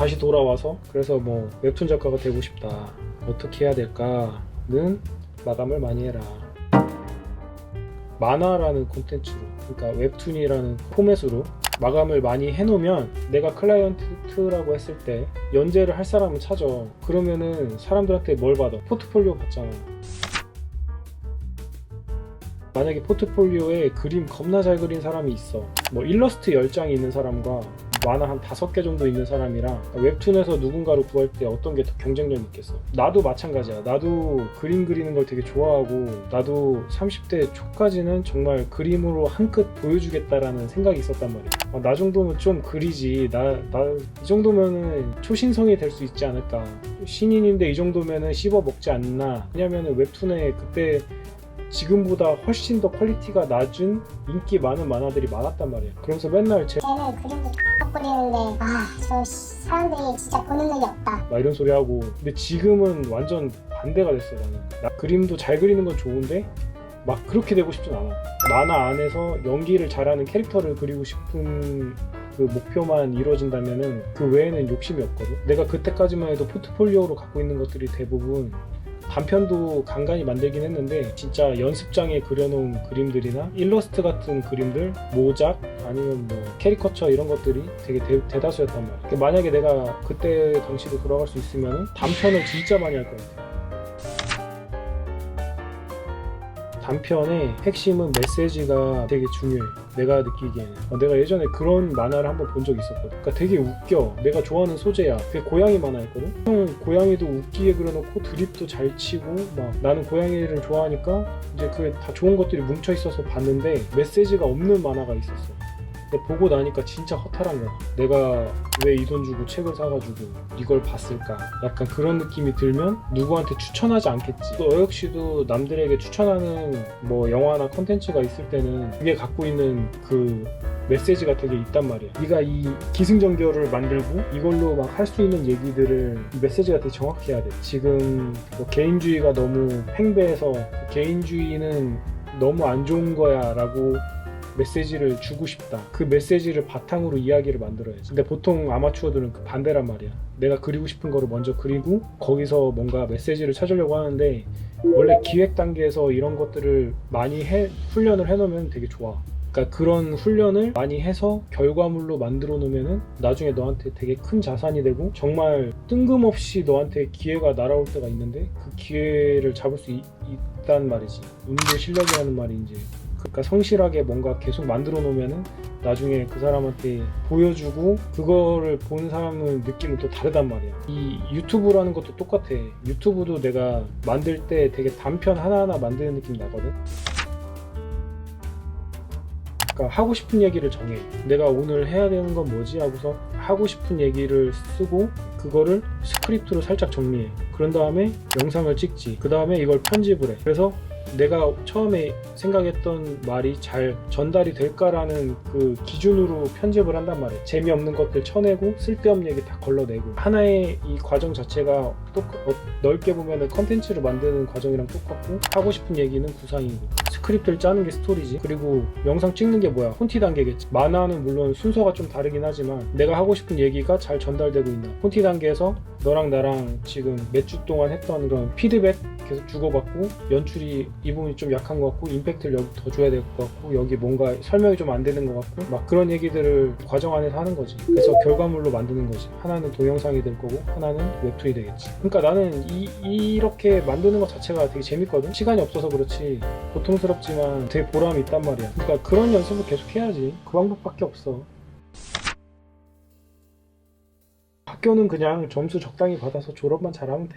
다시 돌아와서 그래서 뭐 웹툰 작가가 되고 싶다. 어떻게 해야 될까는 마감을 많이 해라. 만화라는 콘텐츠로 그러니까 웹툰이라는 포맷으로 마감을 많이 해놓으면 내가 클라이언트라고 했을 때 연재를 할 사람을 찾아. 그러면은 사람들한테 뭘 받아? 포트폴리오 받잖아 만약에 포트폴리오에 그림 겁나 잘 그린 사람이 있어. 뭐 일러스트 10장이 있는 사람과 만화 한 5개 정도 있는 사람이랑 웹툰에서 누군가를 구할 때 어떤 게 더 경쟁력이 있겠어? 나도 마찬가지야. 나도 그림 그리는 걸 되게 좋아하고 나도 30대 초까지는 정말 그림으로 한 끗 보여주겠다라는 생각이 있었단 말이야. 아, 나 정도면 좀 그리지. 나 나 이 정도면은 초신성이 될 수 있지 않을까. 신인인데 이 정도면은 씹어 먹지 않나. 왜냐면은 웹툰에 그때 지금보다 훨씬 더 퀄리티가 낮은 인기 많은 만화들이 많았단 말이야. 그러면서 맨날 제 쟤는 그림도 X 뿌리는데 아저 사람들이 진짜 보는 눈이 없다. 막 이런 소리 하고. 근데 지금은 완전 반대가 됐어 나는. 나 그림도 잘 그리는 건 좋은데 막 그렇게 되고 싶진 않아. 만화 안에서 연기를 잘하는 캐릭터를 그리고 싶은 그 목표만 이루어진다면은 그 외에는 욕심이 없거든. 내가 그때까지만 해도 포트폴리오로 갖고 있는 것들이 대부분 단편도 간간히 만들긴 했는데 진짜 연습장에 그려놓은 그림들이나 일러스트 같은 그림들 모작 아니면 뭐 캐리커처 이런 것들이 되게 대, 다수였단 그러니까 만약에 내가 그때 당시로 돌아갈 수 있으면 단편을 진짜 많이 할 거야 단편의 핵심은 메시지가 되게 중요해. 내가 느끼기에는. 어, 내가 예전에 그런 만화를 한번 본 적이 있었거든. 그러니까 되게 웃겨. 내가 좋아하는 소재야. 그게 고양이 만화였거든. 형 고양이도 웃기게 그려놓고 드립도 잘 치고 막 나는 고양이를 좋아하니까 이제 그게 다 좋은 것들이 뭉쳐 있어서 봤는데 메시지가 없는 만화가 있었어. 근데 보고 나니까 진짜 허탈한 거야. 내가 왜 이 돈 주고 책을 사가지고 이걸 봤을까? 약간 그런 느낌이 들면 누구한테 추천하지 않겠지. 또 너 역시도 남들에게 추천하는 뭐 영화나 컨텐츠가 있을 때는 그게 갖고 있는 그 메시지가 되게 있단 말이야. 네가 이 기승전결을 만들고 이걸로 막 할 수 있는 얘기들을 이 메시지가 되게 정확해야 돼. 지금 뭐 개인주의가 너무 팽배해서 개인주의는 너무 안 좋은 거야라고 메시지를 주고 싶다. 그 메시지를 바탕으로 이야기를 만들어야지. 근데 보통 아마추어들은 그 반대란 말이야. 내가 그리고 싶은 거를 먼저 그리고 거기서 뭔가 메시지를 찾으려고 하는데 원래 기획 단계에서 이런 것들을 많이 해, 훈련을 해놓으면 되게 좋아. 그러니까 그런 훈련을 많이 해서 결과물로 만들어 놓으면은 나중에 너한테 되게 큰 자산이 되고 정말 뜬금없이 너한테 기회가 날아올 때가 있는데 그 기회를 잡을 수 있, 있단 말이지. 운도 실력이라는 말인지 그러니까 성실하게 뭔가 계속 만들어 놓으면은 나중에 그 사람한테 보여주고 그거를 보는 사람은 느낌은 또 다르단 말이야. 이 유튜브라는 것도 똑같아. 유튜브도 내가 만들 때 되게 단편 하나하나 만드는 느낌이 나거든. 그러니까 하고 싶은 얘기를 정해. 내가 오늘 해야 되는 건 뭐지? 하고서 하고 싶은 얘기를 쓰고 그거를 스크립트로 살짝 정리해. 그런 다음에 영상을 찍지. 그 다음에 이걸 편집을 해. 그래서 내가 처음에 생각했던 말이 잘 전달이 될까라는 그 기준으로 편집을 한단 말이에요. 재미없는 것들 쳐내고 쓸데없는 얘기 다 걸러내고. 하나의 이 과정 자체가 똑 어, 넓게 보면은 컨텐츠를 만드는 과정이랑 똑같고 하고 싶은 얘기는 구상이고. 스크립트를 짜는 게 스토리지. 그리고 영상 찍는 게 뭐야? 폰티 단계겠지. 만화는 물론 순서가 좀 다르긴 하지만 내가 하고 싶은 얘기가 잘 전달되고 있나 폰티 단계에서 너랑 나랑 지금 몇 주 동안 했던 그런 피드백 계속 주고받고 연출이 이 부분이 좀 약한 것 같고 임팩트를 여기 더 줘야 될 것 같고 여기 뭔가 설명이 좀 안 되는 것 같고 막 그런 얘기들을 과정 안에서 하는 거지. 그래서 결과물로 만드는 거지. 하나는 동영상이 될 거고 하나는 웹툰이 되겠지. 그러니까 나는 이, 이렇게 만드는 것 자체가 되게 재밌거든. 시간이 없어서 그렇지 고통스럽지만 되게 보람이 있단 말이야. 그러니까 그런 연습을 계속 해야지. 그 방법밖에 없어 학교는 그냥 점수 적당히 받아서 졸업만 잘하면 돼.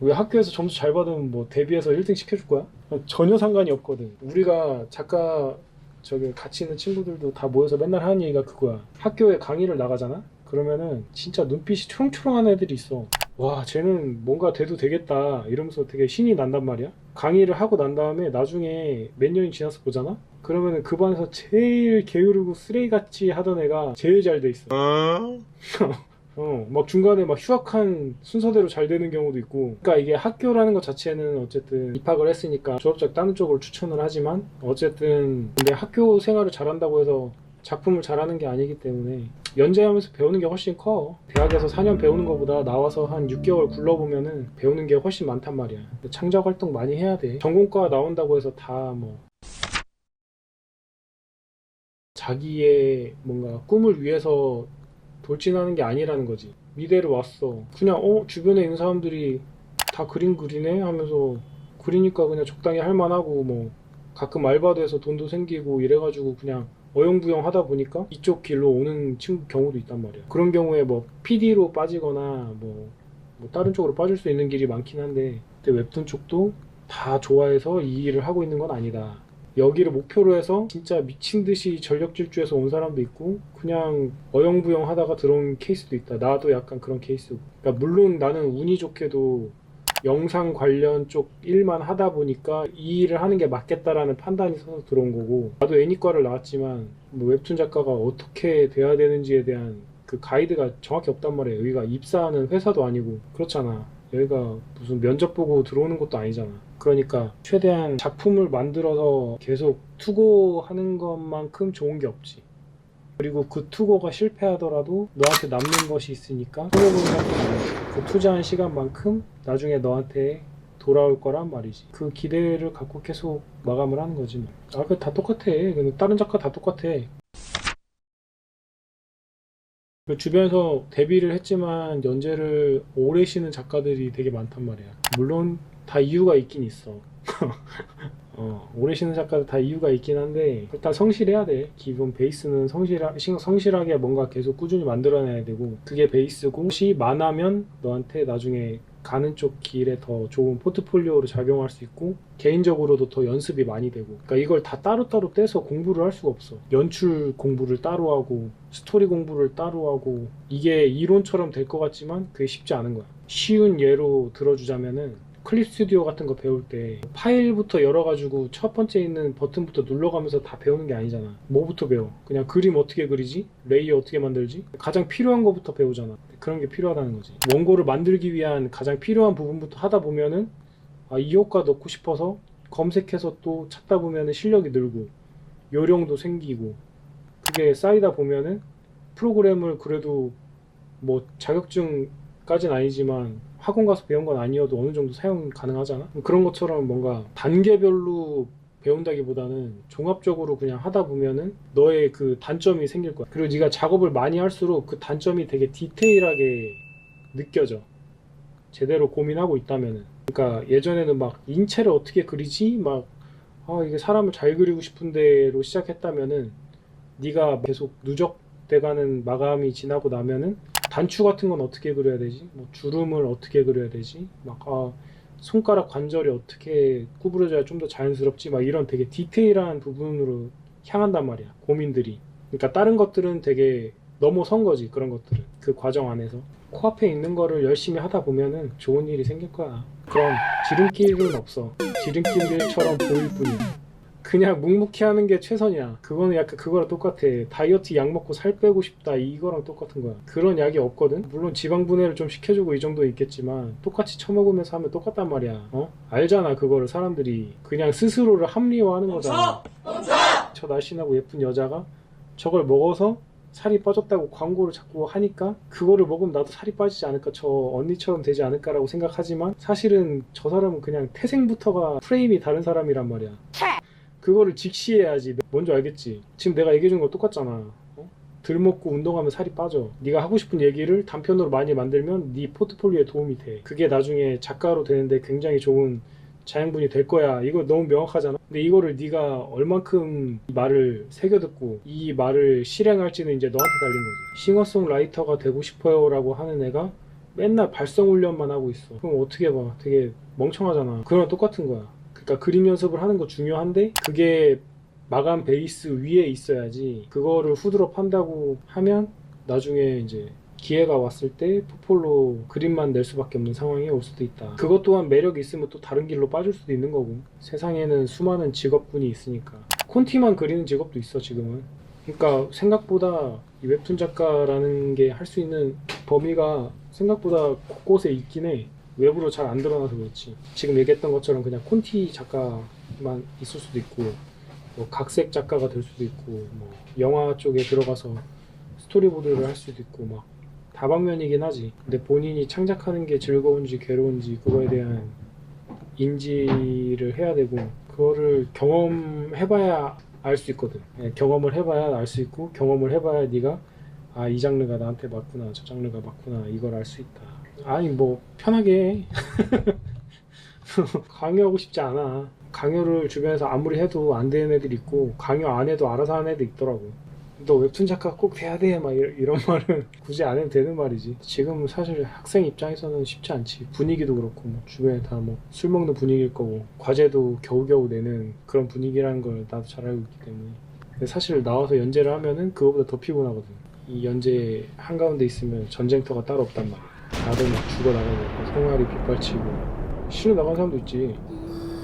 왜 학교에서 점수 잘 받으면 뭐 데뷔해서 1등 시켜줄 거야? 전혀 상관이 없거든. 우리가 작가 저기 같이 있는 친구들도 다 모여서 맨날 하는 얘기가 그거야. 학교에 강의를 나가잖아? 그러면은 진짜 눈빛이 초롱초롱한 애들이 있어. 와, 쟤는 뭔가 돼도 되겠다. 이러면서 되게 신이 난단 말이야. 강의를 하고 난 다음에 나중에 몇 년이 지나서 보잖아? 그러면은 그 반에서 제일 게으르고 쓰레기같이 하던 애가 제일 잘 돼 있어. 어, 막 중간에 막 휴학한 순서대로 잘 되는 경우도 있고. 그러니까 이게 학교라는 것 자체는 어쨌든 입학을 했으니까 졸업작 따는 쪽으로 추천을 하지만 어쨌든 근데 학교 생활을 잘한다고 해서 작품을 잘하는 게 아니기 때문에 연재하면서 배우는 게 훨씬 커. 대학에서 4년 배우는 것보다 나와서 한 6개월 굴러보면은 배우는 게 훨씬 많단 말이야. 창작 활동 많이 해야 돼. 전공과 나온다고 해서 다 뭐 자기의 뭔가 꿈을 위해서 돌진하는 게 아니라는 거지. 미대를 왔어. 그냥 어 주변에 있는 사람들이 다 그림 그리네 하면서 그리니까 그냥 적당히 할 만하고 뭐 가끔 알바도 해서 돈도 생기고 이래가지고 그냥 어영부영 하다 보니까 이쪽 길로 오는 친구 경우도 있단 말이야. 그런 경우에 뭐 PD로 빠지거나 뭐, 뭐 다른 쪽으로 빠질 수 있는 길이 많긴 한데 근데 웹툰 쪽도 다 좋아해서 이 일을 하고 있는 건 아니다. 여기를 목표로 해서 진짜 미친 듯이 전력 질주해서 온 사람도 있고 그냥 어영부영 하다가 들어온 케이스도 있다. 나도 약간 그런 케이스. 그러니까 물론 나는 운이 좋게도 영상 관련 쪽 일만 하다 보니까 이 일을 하는 게 맞겠다라는 판단이 서서 들어온 거고 나도 애니과를 나왔지만 뭐 웹툰 작가가 어떻게 돼야 되는지에 대한 그 가이드가 정확히 없단 말이에요. 여기가 입사하는 회사도 아니고 그렇잖아. 여기가 무슨 면접 보고 들어오는 것도 아니잖아. 그러니까 최대한 작품을 만들어서 계속 투고하는 것만큼 좋은 게 없지. 그리고 그 투고가 실패하더라도 너한테 남는 것이 있으니까 생각해보면 그 투자한 시간만큼 나중에 너한테 돌아올 거란 말이지. 그 기대를 갖고 계속 마감을 하는 거지. 뭐. 아, 그 다 똑같아. 다른 작가 다 똑같아. 그 주변에서 데뷔를 했지만 연재를 오래 쉬는 작가들이 되게 많단 말이야. 물론 다 이유가 있긴 있어. 어, 오래 쉬는 작가들 다 이유가 있긴 한데 일단 성실해야 돼. 기본 베이스는 성실하, 신- 성실하게 뭔가 계속 꾸준히 만들어내야 되고 그게 베이스고 혹시 만하면 너한테 나중에 가는 쪽 길에 더 좋은 포트폴리오로 작용할 수 있고 개인적으로도 더 연습이 많이 되고. 그러니까 이걸 다 따로따로 떼서 공부를 할 수가 없어. 연출 공부를 따로 하고 스토리 공부를 따로 하고. 이게 이론처럼 될 것 같지만 그게 쉽지 않은 거야. 쉬운 예로 들어주자면은 클립 스튜디오 같은 거 배울 때 파일부터 열어가지고 첫 번째 있는 버튼부터 눌러가면서 다 배우는 게 아니잖아. 뭐부터 배워? 그냥 그림 어떻게 그리지? 레이어 어떻게 만들지? 가장 필요한 거부터 배우잖아. 그런 게 필요하다는 거지. 원고를 만들기 위한 가장 필요한 부분부터 하다 보면은 아, 이 효과 넣고 싶어서 검색해서 또 찾다 보면은 실력이 늘고 요령도 생기고 그게 쌓이다 보면은 프로그램을 그래도 뭐 자격증까지는 아니지만 학원 가서 배운 건 아니어도 어느 정도 사용 가능하잖아. 그런 것처럼 뭔가 단계별로 배운다기보다는 종합적으로 그냥 하다 보면은 너의 그 단점이 생길 거야. 그리고 네가 작업을 많이 할수록 그 단점이 되게 디테일하게 느껴져. 제대로 고민하고 있다면은. 그러니까 예전에는 막 인체를 어떻게 그리지? 막 아, 이게 사람을 잘 그리고 싶은데로 시작했다면은 네가 계속 누적 돼가는 마감이 지나고 나면은 단추 같은 건 어떻게 그려야 되지? 뭐 주름을 어떻게 그려야 되지? 막 아, 손가락 관절이 어떻게 구부러져야 좀 더 자연스럽지? 막 이런 되게 디테일한 부분으로 향한단 말이야. 고민들이. 그러니까 다른 것들은 되게 넘어선 거지. 그런 것들은. 그 과정 안에서. 코앞에 있는 거를 열심히 하다 보면은 좋은 일이 생길 거야. 그럼 지름길은 없어. 지름길처럼 보일 뿐이야. 그냥 묵묵히 하는 게 최선이야. 그거는 약간 그거랑 똑같아. 다이어트 약 먹고 살 빼고 싶다. 이거랑 똑같은 거야. 그런 약이 없거든. 물론 지방 분해를 좀 시켜주고 이 정도 있겠지만 똑같이 처먹으면서 하면 똑같단 말이야. 어? 알잖아. 그거를 사람들이 그냥 스스로를 합리화하는 거잖아. 저 날씬하고 예쁜 여자가 저걸 먹어서 살이 빠졌다고 광고를 자꾸 하니까 그거를 먹으면 나도 살이 빠지지 않을까 저 언니처럼 되지 않을까라고 생각하지만 사실은 저 사람은 그냥 태생부터가 프레임이 다른 사람이란 말이야. 그거를 직시해야지. 뭔지 알겠지? 지금 내가 얘기해 준 거 똑같잖아. 어? 들 먹고 운동하면 살이 빠져. 네가 하고 싶은 얘기를 단편으로 많이 만들면 네 포트폴리오에 도움이 돼. 그게 나중에 작가로 되는데 굉장히 좋은 자양분이 될 거야. 이거 너무 명확하잖아. 근데 이거를 네가 얼만큼 이 말을 새겨듣고 이 말을 실행할지는 이제 너한테 달린 거지. 싱어송라이터가 되고 싶어요 라고 하는 애가 맨날 발성 훈련만 하고 있어. 그럼 어떻게 봐? 되게 멍청하잖아. 그거랑 똑같은 거야. 그러니까 그림 연습을 하는 거 중요한데 그게 마감 베이스 위에 있어야지 그거를 후드럽 한다고 하면 나중에 이제 기회가 왔을 때 포폴로 그림만 낼 수밖에 없는 상황이 올 수도 있다. 그것 또한 매력이 있으면 또 다른 길로 빠질 수도 있는 거고 세상에는 수많은 직업군이 있으니까 콘티만 그리는 직업도 있어 지금은. 그러니까 생각보다 이 웹툰 작가라는 게 할 수 있는 범위가 생각보다 곳곳에 있긴 해. 외부로 잘 안 드러나서 그렇지. 지금 얘기했던 것처럼 그냥 콘티 작가만 있을 수도 있고 뭐 각색 작가가 될 수도 있고 뭐 영화 쪽에 들어가서 스토리보드를 할 수도 있고 막 다방면이긴 하지. 근데 본인이 창작하는 게 즐거운지 괴로운지 그거에 대한 인지를 해야 되고 그거를 경험해봐야 알 수 있거든. 예, 경험을 해봐야 알 수 있고 경험을 해봐야 네가 아 이 장르가 나한테 맞구나 저 장르가 맞구나 이걸 알 수 있다. 아니 뭐 편하게 해. 강요하고 싶지 않아. 강요를 주변에서 아무리 해도 안 되는 애들 있고 강요 안 해도 알아서 하는 애들 있더라고. 너 웹툰 작가 꼭 돼야 돼, 막 이런, 말은 굳이 안 해도 되는 말이지. 지금 사실 학생 입장에서는 쉽지 않지. 분위기도 그렇고, 뭐 주변에 다 뭐 술 먹는 분위기일 거고, 과제도 겨우겨우 내는 그런 분위기라는 걸 나도 잘 알고 있기 때문에. 근데 사실 나와서 연재를 하면은 그거보다 더 피곤하거든. 이 연재 한가운데 있으면 전쟁터가 따로 없단 말이야. 다들 막 죽어나가고, 생활이 빗발치고, 쉬러 나간 사람도 있지.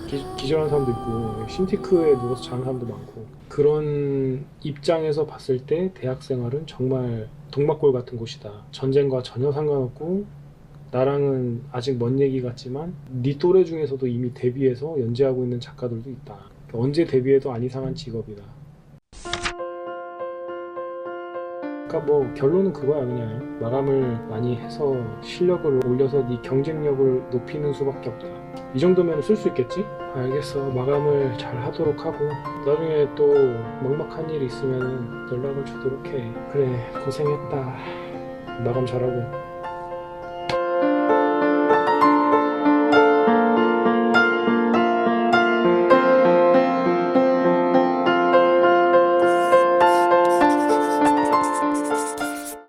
기, 기절한 사람도 있고 신티크에 누워서 자는 사람도 많고 그런 입장에서 봤을 때 대학 생활은 정말 동막골 같은 곳이다. 전쟁과 전혀 상관없고 나랑은 아직 먼 얘기 같지만 네 또래 중에서도 이미 데뷔해서 연재하고 있는 작가들도 있다. 언제 데뷔해도 안 이상한 직업이다. 그러니까 뭐 결론은 그거야 그냥 마감을 많이 해서 실력을 올려서 네 경쟁력을 높이는 수밖에 없다. 이 정도면 쓸 수 있겠지? 알겠어. 마감을 잘 하도록 하고 나중에 또 막막한 일 있으면 연락을 주도록 해. 그래 고생했다. 마감 잘하고